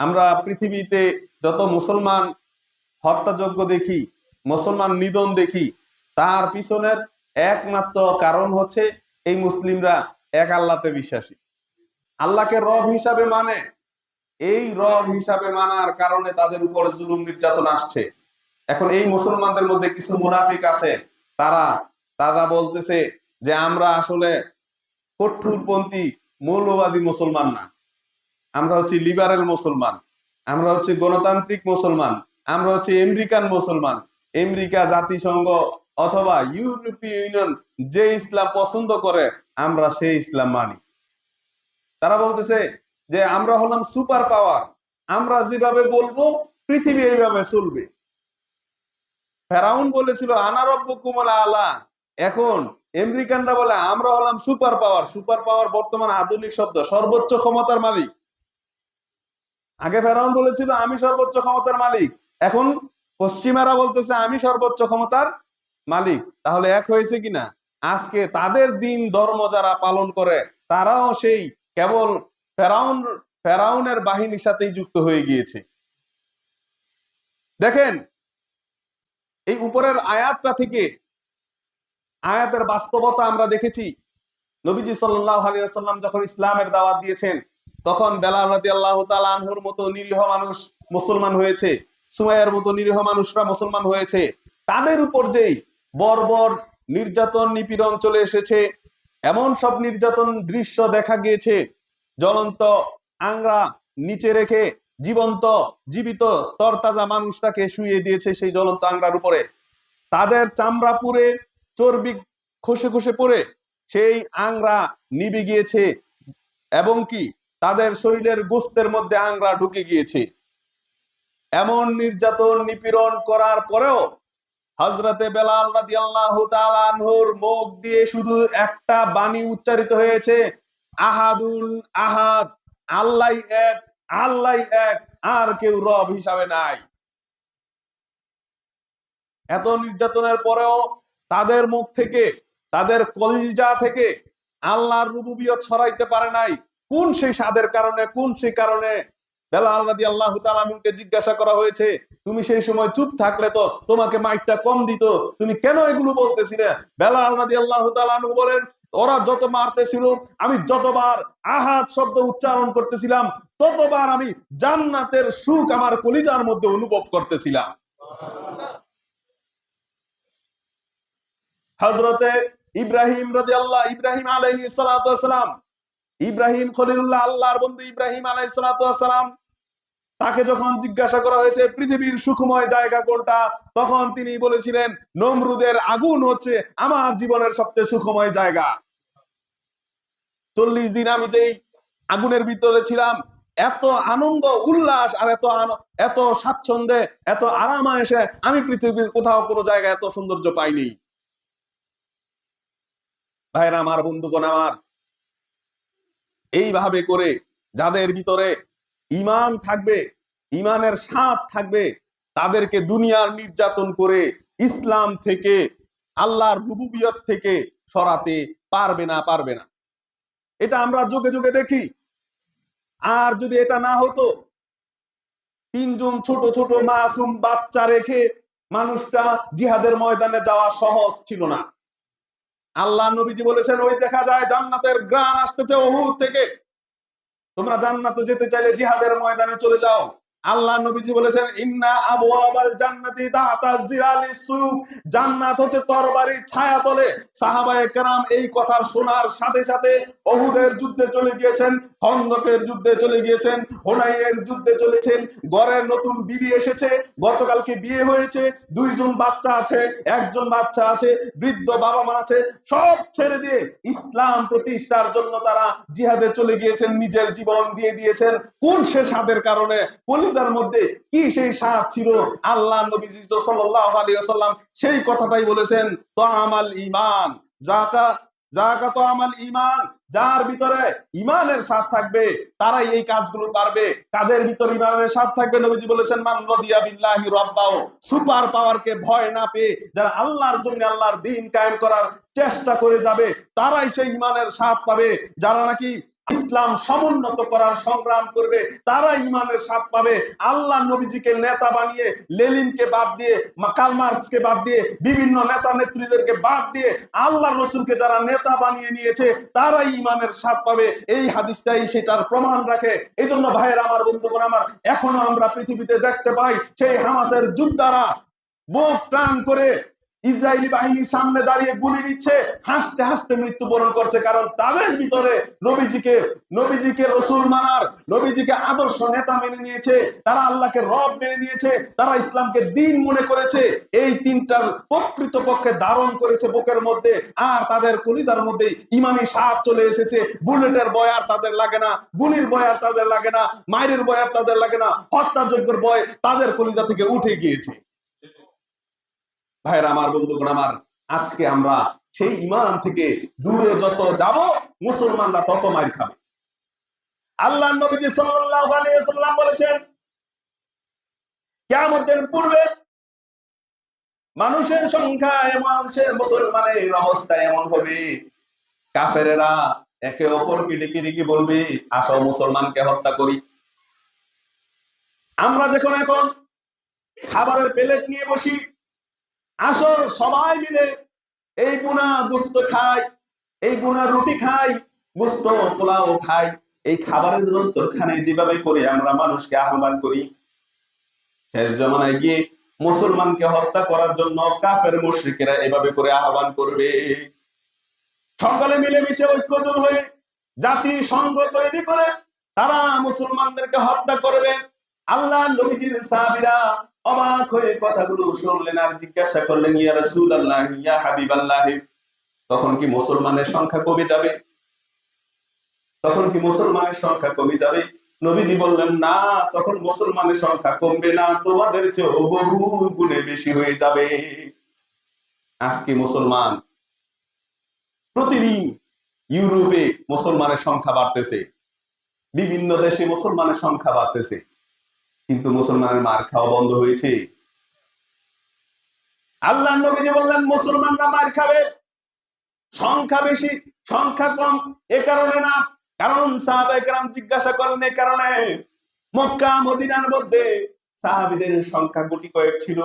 আমরা পৃথিবীতে যত মুসলমান হত্যাযজ্ঞ দেখি, মুসলমান নিধন দেখি, তার পিছনের একমাত্র কারণ হচ্ছে এই মুসলিমরা এক আল্লাহতে বিশ্বাসী। আল্লাহকে রব হিসাবে মানে। এই রব হিসাবে মানার কারণে তাদের উপরে জুলুম নির্যাতন আসছে। এখন এই মুসলমানদের মধ্যে কিছু মুনাফিক আছে। তারা তারা বলতেছে যে আমরা আসলে কঠোরপন্থী, মৌলবাদী মুসলমান না। আমরা হচ্ছে লিবারেল মুসলমান, আমরা হচ্ছে গণতান্ত্রিক মুসলমান, আমরা হচ্ছে আমেরিকান মুসলমান, আমেরিকা জাতিসংঘ অথবা ইউরোপীয় ইউনিয়ন যে ইসলাম পছন্দ করে, আমরা সেই ইসলাম মানি। তারা বলতেছে যে আমরা হলাম সুপার পাওয়ার আমরা যেভাবে বলব, পৃথিবী এইভাবে চলবে। ফেরাউন বলেছিল আনারব্য কুমলা আলা এখন আমেরিকানরা বলে, আমরা হলাম সুপার পাওয়ার সুপার পাওয়ার বর্তমান আধুনিক শব্দ, সর্বোচ্চ ক্ষমতার মালিক। আগে ফেরাউন বলেছিল, আমি সর্বোচ্চ ক্ষমতার মালিক। এখন পশ্চিমারা বলতেছে, আমি সর্বোচ্চ ক্ষমতার মালিক। তাহলে এক হয়েছে কিনা? আজকে তাদের দিন ধর্ম যারা পালন করে, তারাও সেই কেবল ফেরাউন, ফেরাউনের বাহিনীর সাথেই যুক্ত হয়ে গিয়েছে। দেখেন, এই উপরের আয়াতটা থেকে আয়াতের বাস্তবতা আমরা দেখেছি। নবীজি সাল্লাহ আলী আসাল্লাম যখন ইসলামের দাওয়াত দিয়েছেন তখন বেলাল রাদি আল্লাহ আনহুর মতো নিরীহ মানুষ মুসলমান হয়েছে, সুমাইয়ার মতো নিরীহ মানুষরা মুসলমান হয়েছে। তাদের উপর যেই বর্বর নির্যাতন নিপীড়ন চলে এসেছে, এমন সব নির্যাতন দৃশ্য দেখা গিয়েছে, জ্বলন্ত আংরা নিচে রেখে জীবন্ত, জীবিত, তরতাজা মানুষটাকে শুয়ে দিয়েছে সেই জ্বলন্ত আংরার উপরে। তাদের চামড়া পুড়ে, চর্বি খসে খসে পড়ে, সেই আংরা নিবে গিয়েছে। এবং কি? তাদের শরীরের গোস্তের মধ্যে আংরা ঢুকে গিয়েছে। এমন নির্যাতন নিপীড়ন করার পরেও হজরতে বেলাল রাদি আল্লাহ আনহুর মুখ দিয়ে শুধু একটা বাণী উচ্চারিত হয়েছে আহাদুল আহাদ, আল্লাহ এক আল্লাহ এক, আর কেউ রব হিসাবে নাই। এত নির্যাতনের পরেও তাদের মুখ থেকে, তাদের কলিজা থেকে আল্লাহর রুবুবিয়ত ছড়াইতে পারে নাই। কোন সেই স্বাদের কারণে, কোন সেই কারণে? বেলাল রাদি আল্লাহ তালানুকে জিজ্ঞাসা করা হয়েছে, তুমি সেই সময় চুপ থাকলে তো তোমাকে মাইকটা কম দিত, তুমি কেন এগুলো বলতেছিলে? বেলাল রাদি আল্লাহ তালানু বলেন, ওরা যত মারতেছিল, আমি যতবার আহাত শব্দ উচ্চারণ করতেছিলাম, ততবার আমি জান্নাতের সুখ আমার কলিজার মধ্যে অনুভব করতেছিলাম। হজরতে ইব্রাহিম রাজি আল্লাহ ইব্রাহিম আলহি সালাম ইব্রাহিম খলিলুল্লাহ, আল্লাহর বন্ধু ইব্রাহিম আলাই সালাম, তাকে যখন জিজ্ঞাসা করা হয়েছে, পৃথিবীর সুখময় জায়গা কোনটা? তখন তিনি বলেছিলেন, নমরুদের আগুন হচ্ছে আমার জীবনের সবচেয়ে সুখময় জায়গা। চল্লিশ দিন আমি যেই আগুনের ভিতরে ছিলাম, এত আনন্দ, উল্লাস আর এত এত স্বাচ্ছন্দ্যে, এত আরামায়েসে আমি পৃথিবীর কোথাও কোনো জায়গায় এত সৌন্দর্য পাইনি। ভাইরা, আমার বন্ধুগণ আমার এইভাবে করে যাদের ভিতরে ইমান থাকবে ইমানের স্বাদ থাকবে, তাদেরকে দুনিয়ার নির্যাতন করে ইসলাম থেকে, আল্লাহর রুবুবিয়ত থেকে সরাতে পারবে না পারবে না। এটা আমরা যুগে যুগে দেখি। আর যদি এটা না হতো, তিনজন ছোট ছোট মাসুম বাচ্চা রেখে মানুষটা জিহাদের ময়দানে যাওয়া সহজ ছিল না। আল্লাহ নবীজি বলেছেন, ওই দেখা যায় জান্নাতের গ্রান আসতেছে ওহুদ থেকে। তোমরা জান্নাতে যেতে চাইলে জিহাদের ময়দানে চলে যাও। আল্লাহ নবীজি বলেছেন, ইন্না আবওয়াবাল জান্নাতি তাহতা জিরালিস সুক জান্নাত হচ্ছে তরবারির ছায়া তলে। সাহাবায়ে কেরাম এই কথা শোনার সাথে সাথে ওহুদের যুদ্ধে চলে গিয়েছেন, খন্দকের যুদ্ধে চলে গিয়েছেন হোনাইনের যুদ্ধে চলেছেন ঘরের নতুন বিবি এসেছে, গতকালকে বিয়ে হয়েছে, দুইজন বাচ্চা আছে, একজন বাচ্চা আছে, বৃদ্ধ বাবা মা আছে। সব ছেড়ে দিয়ে ইসলাম প্রতিষ্ঠার জন্য তারা জিহাদে চলে গিয়েছেন, নিজের জীবন দিয়ে দিয়েছেন। কোন সে স্বাদের কারণে? কলিজার মধ্যে কি সেই স্বাদ ছিল? আল্লাহ নবী সাল্লাল্লাহু আলাইহি ওয়াসাল্লাম, সেই কথাটাই বলেছেন তো আমাল ইমান জাকা জাকা তো আমাল ইমান যার ভিতরে ইমানের স্বাদ থাকবে, তারাই এই কাজগুলো পারবে। কাদের ভিতরে ইমানের স্বাদ থাকবে, নবীজি বলেছেন, মান রাদিয়া বিল্লাহি রাব্বাও সুপার পাওয়ারকে ভয় না পেয়ে যারা আল্লাহর জন্য আল্লাহর দিন কায়েম করার চেষ্টা করে যাবে, তারাই সেই ইমানের স্বাদ পাবে। যারা নাকি ইসলাম সমুন্নত করার সংগ্রাম করবে, তারা ইমানের স্বাদ পাবে। আল্লাহ নবীজিকে নেতা বানিয়ে লেলিনকে বাদ দিয়ে কাল মার্কসকে বাদ দিয়ে, বিভিন্ন নেতা নেত্রীদেরকে বাদ দিয়ে আল্লাহ রসুলকে যারা নেতা বানিয়ে নিয়েছে, তারাই ইমানের স্বাদ পাবে। এই হাদিসটাই সেটার প্রমাণ রাখে। এই জন্য ভাইয়ের আমার, বন্ধুগণ আমার, এখনও আমরা পৃথিবীতে দেখতে পাই, সেই হামাসের যোদ্ধারা বুক টান করে ইসরায়েলি বাহিনীর সামনে দাঁড়িয়ে গুলি দিচ্ছে হাসতে হাসতে মৃত্যুবরণ করছে, কারণ তাদের ভিতরে নবীজিকে নবীজিকে রসুল মানার, নবীজিকে আদর্শ নেতা মেনে নিয়েছে, তারা আল্লাহকে রব মেনে নিয়েছে, তারা ইসলামকে দিন মনে করেছে, এই তিনটার প্রকৃত পক্ষে ধারণ করেছে বুকের মধ্যে, আর তাদের কলিজার মধ্যে ইমানি সাপ চলে এসেছে, বুলেটের বয়ার তাদের লাগে না, গুলির বয়ার তাদের লাগে না মায়ের বয়ার তাদের লাগে না, হত্যাযজ্ঞের বয় তাদের কলিজা থেকে উঠে গিয়েছে। ভাইয়ের আমার বন্ধুগণ, আমার আজকে আমরা সেই ইমান থেকে দূরে যত যাব, মুসলমানরা তত মার খাবে। আল্লাহ নবীজি সাল্লাল্লাহু আলাইহি ওয়াসাল্লাম বলেছেন কিয়ামতের পূর্বে মানুষের সংখ্যা মানুষের মুসলমানের অবস্থা এমন হবে। কাফেরেরা একে অপরকে ডেকে ডেকে বলবে, আসো মুসলমানকে হত্যা করি। আমরা যখন এখন খাবারের প্লেট নিয়ে বসি আসো সবাই মিলে এই বুনা গুস্ত খাই, এই বুনা রুটি খাই, গুস্ত পোলাও খাই, এই খাবারের দস্তরখানে যেভাবে করে আমরা মানুষকে আহ্বান করি। শেষ জমানায় গিয়ে মুসলমানকে হত্যা করার জন্য কাফের মুশ্রিকেরা এভাবে করে আহ্বান করবে। সকলে মিলেমিশে ঐক্যজন হয়ে জাতি সংঘ তৈরি করে তারা মুসলমানদেরকে হত্যা করবে। আল্লাহ নবীজির সাহাবীরা অবাক হয়ে কথাগুলো শুনলেন আর জিজ্ঞাসা করলেন, ইয়া রাসূলুল্লাহ, ইয়া হাবিবাল্লাহ? তখন কি মুসলমানের সংখ্যা কমে যাবে? তখন কি মুসলমানের সংখ্যা কমে যাবে? নবীজি বললেন, না, তখন মুসলমানের সংখ্যা কমবে না, তোমাদের চেয়েও বহু গুণে বেশি হয়ে যাবে। আজকে মুসলমান, প্রতিদিন ইউরোপে মুসলমানের সংখ্যা বাড়তেছে, বিভিন্ন দেশে মুসলমানের সংখ্যা বাড়তেছে। কিন্তু মুসলমানের মার খাওয়া বন্ধ হয়েছে। আল্লাহ নবীজি বললেন, মুসলমানরা মার খাবে। সংখ্যা বেশি, সংখ্যা কম, এ কারণে না। কারণ সাহাবাহাম জিজ্ঞাসা করেন, এ কারণে মক্কা, মদিনার মধ্যে সাহাবিদের সংখ্যা গুটি কয়েক ছিল?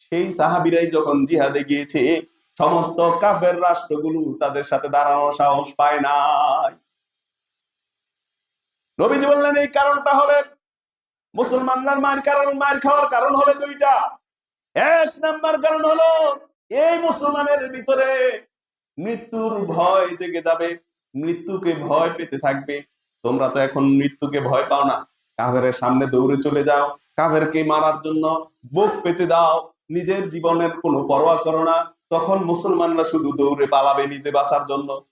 সেই সাহাবিরাই যখন জিহাদে গিয়েছে, সমস্ত কাফের রাষ্ট্রগুলো তাদের সাথে দাঁড়ানোর সাহস পায় নাই। নবীজি বললেন, এই কারণটা হবে। মুসলমানরা মার কারণ, মার খাওয়ার কারণ হলো দুইটা। এক নাম্বার কারণ হলো, এই মুসলমানের ভিতরে মৃত্যুর ভয় জেগে যাবে, মৃত্যুকে ভয় পেতে থাকবে। তোমরা তো এখন মৃত্যুকে ভয় পাও না। কাভের সামনে দৌড়ে চলে যাও। কাভেরকে মারার জন্য বুক পেতে দাও। নিজের জীবনের কোনো পরোয়া করো না। তখন মুসলমানরা শুধু দৌড়ে পালাবে নিজে বাঁচার জন্য।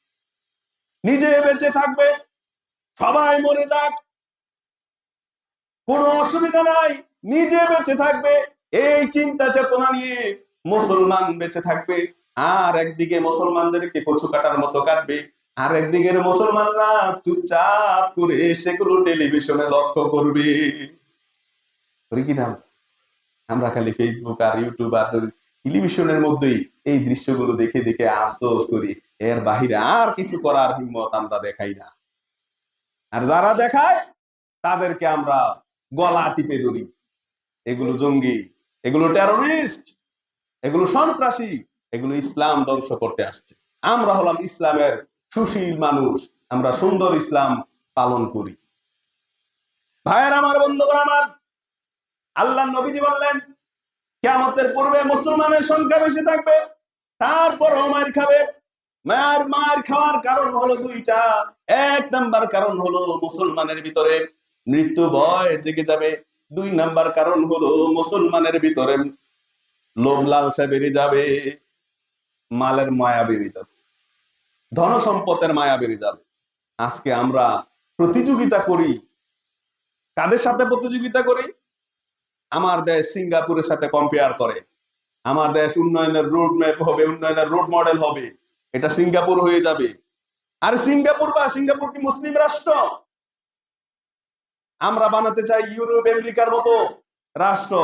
নিজে বেঁচে থাকবে। সবাই মরে যাক। কোনো অসুবিধা নাই, নিজে বেঁচে থাকবে। এই চিন্তা চেতনা নিয়ে মুসলমান বেঁচে থাকবে। আর একদিকে মুসলমানদেরকে কচু কাটার মতো কাটবে, আর একদিকের মুসলমানরা চুপচাপ করে সেগুলো টেলিভিশনে লক্ষ্য করবে। আমরা খালি ফেসবুক আর ইউটিউব আর টেলিভিশনের মধ্যেই এই দৃশ্যগুলো দেখে দেখে আফসোস করি। এর বাহিরে আর কিছু করার হিম্মত আমরা দেখাই না। আর যারা দেখায়, তাদেরকে আমরা গলা টিপে ধরি। এগুলো জঙ্গি, এগুলো টেরোরিস্ট এগুলো সন্ত্রাসী, এগুলো ইসলাম ধ্বংস করতে আসছে। আমরা হলাম ইসলামের সুশীল মানুষ, আমরা সুন্দর ইসলাম পালন করি। ভাইয়ের আমার, বন্ধুগণ আমার আল্লাহ নবীজি বললেন কেমতের পূর্বে মুসলমানের সংখ্যা বেশি থাকবে, তারপরও মার খাবে। মার মার খাওয়ার কারণ হলো দুইটা। এক নাম্বার কারণ হলো মুসলমানের ভিতরে মৃত্যু ভয় জেগে যাবে। দুই নাম্বার কারণ হলো মুসলমানের ভিতরে লোভ লালসা বেড়ে যাবে, মালের মায়া বেড়ে যাবে ধন সম্পদের মায়া বেড়ে যাবে। আজকে আমরা প্রতিযোগিতা করি। কাদের সাথে প্রতিযোগিতা করি? আমার দেশ সিঙ্গাপুরের সাথে কম্পেয়ার করে। আমার দেশ উন্নয়নের রোড ম্যাপ হবে, উন্নয়নের রোড মডেল হবে। এটা সিঙ্গাপুর হয়ে যাবে। আর সিঙ্গাপুর বা, সিঙ্গাপুর কি মুসলিম রাষ্ট্র? আমরা বানাতে চাই ইউরোপ, আমেরিকার মতো রাষ্ট্র।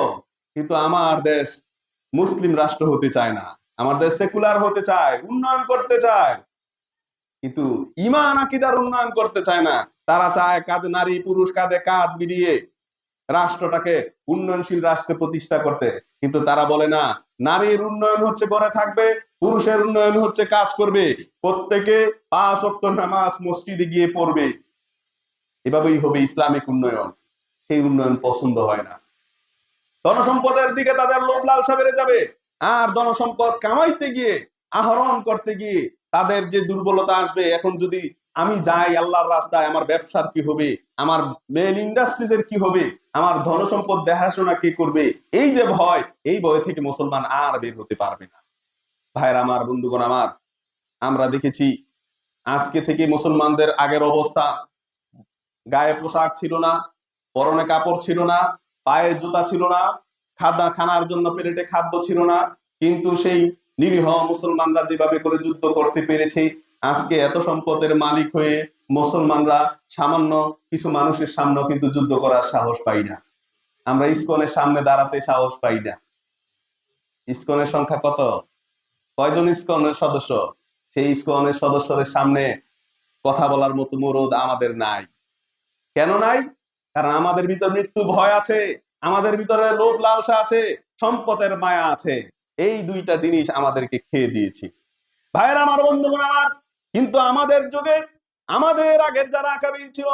কিন্তু আমার দেশ মুসলিম রাষ্ট্র হতে চায় না। আমার দেশ সেকুলার হতে চায়, উন্নয়ন করতে চায়। কিন্তু ইমান, আকিদার উন্নয়ন করতে চায় না। তারা চায় কাঁধে নারী, পুরুষ, কাঁধে কাঁধ মিলিয়ে রাষ্ট্রটাকে উন্নয়নশীল রাষ্ট্রে প্রতিষ্ঠা করতে। কিন্তু তারা বলে না, নারীর উন্নয়ন হচ্ছে ঘরে থাকবে, পুরুষের উন্নয়ন হচ্ছে কাজ করবে। প্রত্যেকে পাঁচ অক্ট নামাজ মসজিদে গিয়ে পড়বে। এভাবেই হবে ইসলামিক উন্নয়ন। সেই উন্নয়ন পছন্দ হয় না। ধনসম্পদের দিকে তাদের লোভ লালসা বেড়ে যাবে। আর ধনসম্পদ কামাইতে গিয়ে, আহরণ করতে গিয়ে তাদের যে দুর্বলতা আসবে, এখন যদি আমি যাই আল্লাহর রাস্তায়, আমার ব্যবসার কি হবে? আমার মেল ইন্ডাস্ট্রিজ এর কি হবে? আমার ধনসম্পদ দেখাশোনা কে করবে? এই যে ভয়, এই ভয় থেকে মুসলমান আর বের হতে পারবে না। ভাইয়ের আমার, বন্ধুগণ আমার, আমরা দেখেছি আজকে থেকে মুসলমানদের আগের অবস্থা গায়ে পোশাক ছিল না, পরনে কাপড় ছিল না, পায়ে জুতা ছিল না, খাদ্য খানার জন্য পেটেটে খাদ্য ছিল না। কিন্তু সেই নিরীহ মুসলমানরা যেভাবে করে যুদ্ধ করতে পেরেছে, আজকে এত সম্পদের মালিক হয়ে মুসলমানরা সামান্য কিছু মানুষের সামনেও কিন্তু যুদ্ধ করার সাহস পাই না। আমরা ইস্কনের সামনে দাঁড়াতে সাহস পাই না। ইস্কনের সংখ্যা কত? কয়জন ইস্কনের সদস্য? সেই ইস্কনের সদস্যদের সামনে কথা বলার মতো মুরদ আমাদের নাই। কেন নাই? কারণ আমাদের ভিতর মৃত্যু ভয় আছে, আমাদের ভিতরে লোভ লালসা আছে, সম্পদের মায়া আছে। এই দুইটা জিনিস আমাদেরকে খেয়ে দিয়েছি। ভাইয়ের, আমার বন্ধুগণ, আমার কিন্তু আমাদের যুগে, আমাদের আগের যারা আকাবির ছিল,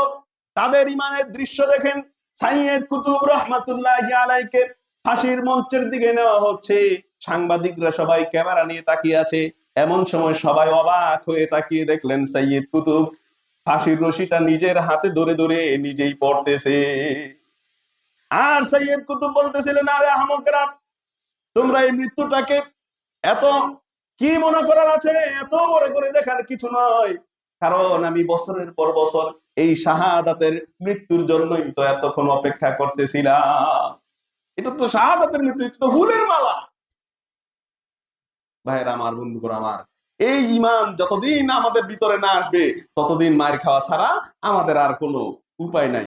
তাদের ইমানের দৃশ্য দেখেন। সাইয়েদ কুতুব রহমাতুল্লাহ আলাইকে ফাঁসির মঞ্চের দিকে নেওয়া হচ্ছে। সাংবাদিকরা সবাই ক্যামেরা নিয়ে তাকিয়ে আছে। এমন সময় সবাই অবাক হয়ে তাকিয়ে দেখলেন সাইয়েদ কুতুব। ফাঁসির রশিটা নিজের হাতে ধরে ধরে নিজেই পড়তেছে। আর সৈয়দ কুতুব বলতেছিলেন আরে আহমকরা তোমরা এই মৃত্যুটাকে এত কি মনে করার আছে? এত বড় করে দেখার কিছু নয়। কারণ আমি বছরের পর বছর এই শাহাদাতের মৃত্যুর জন্যই তো এতক্ষণ অপেক্ষা করতেছিলাম। এটা তো শাহাদাতের মৃত্যু, এটা তো ফুলের মালা। ভাইয়ের, আমার বন্ধুগণ, আমার এই ইমান যতদিন আমাদের ভিতরে না আসবে, ততদিন মায়ের খাওয়া ছাড়া আমাদের আর কোনো উপায় নাই।